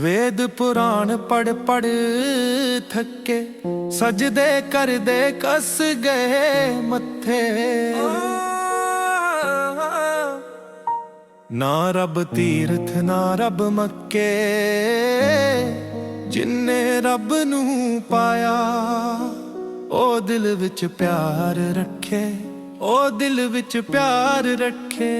ਵੇਦ ਪੁਰਾਣ ਪੜ ਪੜ ਥੱਕੇ, ਸਜਦੇ ਕਰਦੇ ਕਸ ਗਏ ਮੱਥੇ। ਨਾ ਰੱਬ ਤੀਰਥ, ਨਾ ਰੱਬ ਮੱਕੇ, ਜਿੰਨੇ ਰੱਬ ਨੂੰ ਪਾਇਆ, ਉਹ ਦਿਲ ਵਿੱਚ ਪਿਆਰ ਰੱਖੇ, ਉਹ ਦਿਲ ਵਿੱਚ ਪਿਆਰ ਰੱਖੇ।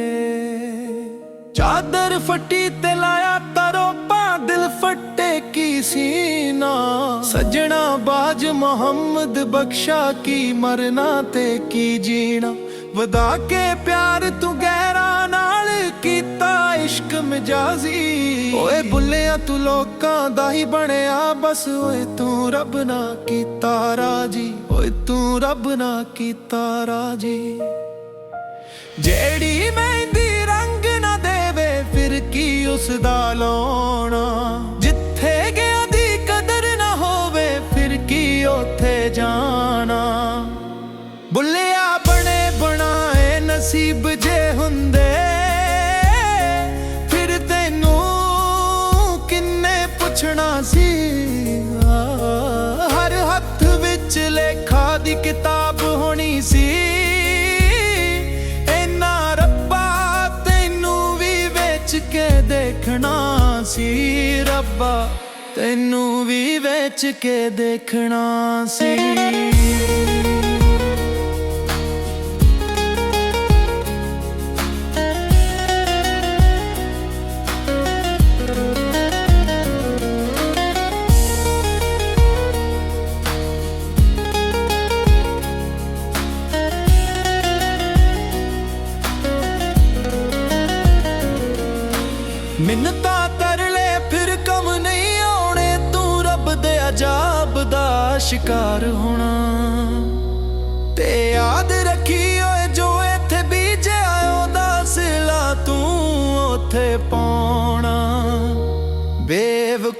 ਚਾਦਰ ਫੱਟੀ ਤੇ ਲਾਇਆ ਤਰੋਪਾ ਦਿਲ ਫੱਟੇ ਕੀ ਸੀਨਾ ਸਜਣਾ ਬਾਜ ਮੁਹੰਮਦ ਬਖਸ਼ਾ ਕੀ ਮਰਨਾ ਤੇ ਕੀ ਜੀਣਾ? ਵਧਾ ਕੇ ਪਿਆਰ ਤੂੰ ਗਹਿਰਾ ਨਾਲ ਕੀਤਾ ਇਸ਼ਕ ਮਜਾਜ਼ੀ। ਓਏ ਬੁੱਲਿਆ ਤੂੰ ਲੋਕਾਂ ਦਾ ਹੀ ਬਣਿਆ, ਬਸ ਓਏ ਤੂੰ ਰੱਬ ਨਾ ਕੀਤਾ ਰਾਜੀ। ਓਏ ਤੂੰ ਰੱਬ ਨਾ ਕੀਤਾ ਰਾਜੀ। ਜਿਹੜੀ ਮਹਿੰਦੀ ਰੰਗ ਨਾ ਦੇਵੇ, ਫਿਰ ਕੀ ਉਸ ਦਾ ਲਾਉਣਾ ਨਸੀਬ ਜੇ ਹੁੰਦੇ, ਫਿਰ ਤੈਨੂੰ ਕਿੰਨੇ ਪੁੱਛਣਾ ਸੀ? ਹਰ ਹੱਥ ਵਿੱਚ ਲੇਖਾ ਦੀ ਕਿਤਾਬ ਹੋਣੀ ਸੀ। ਇਨਾ ਰੱਬਾ ਤੈਨੂੰ ਵੀ ਵੇਚ ਕੇ ਦੇਖਣਾ ਸੀ। ਰੱਬਾ ਤੈਨੂੰ ਵੀ ਵੇਚ ਕੇ ਦੇਖਣਾ ਸੀ। ਮਿੰਨਤਾਂ ਤਰਲੇ ਫਿਰ ਕਮ ਨਹੀਂ ਆਉਣੇ। ਤੂੰ ਰੱਬ ਦੇ ਅਜਾਬ ਦਾ ਸ਼ਿਕਾਰ ਹੋਣਾ। ਤੇ ਯਾਦ ਰੱਖੀ ਓਏ, ਜੋ ਇੱਥੇ ਬੀਜਿਆ ਉਹਦਾ ਸਿਲਾ ਤੂੰ ਉੱਥੇ ਪਾਉਣਾ। ਬੇਵਕੂਫਾਂ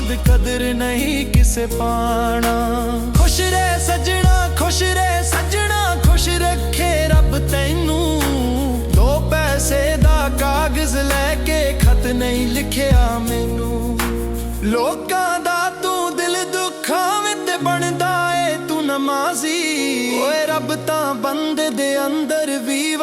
ਮੁਹੰਮਦ ਕਦਰ ਨਹੀਂ ਕਿਸੇ ਪਾਣਾ। ਖੁਸ਼ ਰਹਿ ਸਜਣਾ, ਖੁਸ਼ ਰਹਿ ਸਜਣਾ, ਖੁਸ਼ ਰੱਖੇ ਰੱਬ ਤੈਨੂੰ। ਦੋ ਪੈਸੇ ਦਾ ਕਾਗਜ਼ ਲੈ ਕੇ ਖਤ ਨਹੀਂ ਲਿਖਿਆ ਮੈਨੂੰ। ਲੋਕਾਂ ਦਾ ਤੂੰ ਦਿਲ ਦੁੱਖਾਂ ਵਿੱਚ ਬਣਦਾ ਏ, ਤੂੰ ਨਮਾਜ਼ੀ। ਓਏ ਰੱਬ ਤਾਂ ਬੰਦੇ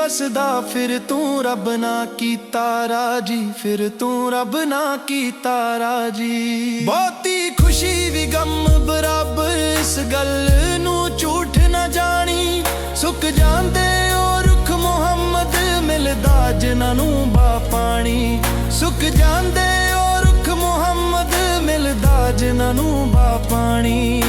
ਵਸਦਾ ਫਿਰ ਤੂੰ ਰੱਬ ਨਾ ਕੀਤਾ ਰਾਜੀ, ਫਿਰ ਤੂੰ ਰੱਬ ਨਾ ਕੀਤਾ ਰਾਜੀ। ਬਹੁਤੀ ਖੁਸ਼ੀ ਵੀ ਗਮ ਬਰਾਬਰ ਇਸ ਗੱਲ ਨੂੰ ਝੂਠ ਨਾ ਜਾਣੀ। ਸੁੱਕ ਜਾਂਦੇ ਓ ਰੁੱਖ ਮੁਹੰਮਦ, ਮਿਲਦਾ ਜਿਨ੍ਹਾਂ ਨੂੰ ਬਾ ਪਾਣੀ। ਸੁੱਕ ਜਾਂਦੇ ਓ ਰੁੱਖ ਮੁਹੰਮਦ, ਮਿਲਦਾ ਜਿਨ੍ਹਾਂ ਨੂੰ ਬਾ ਪਾਣੀ।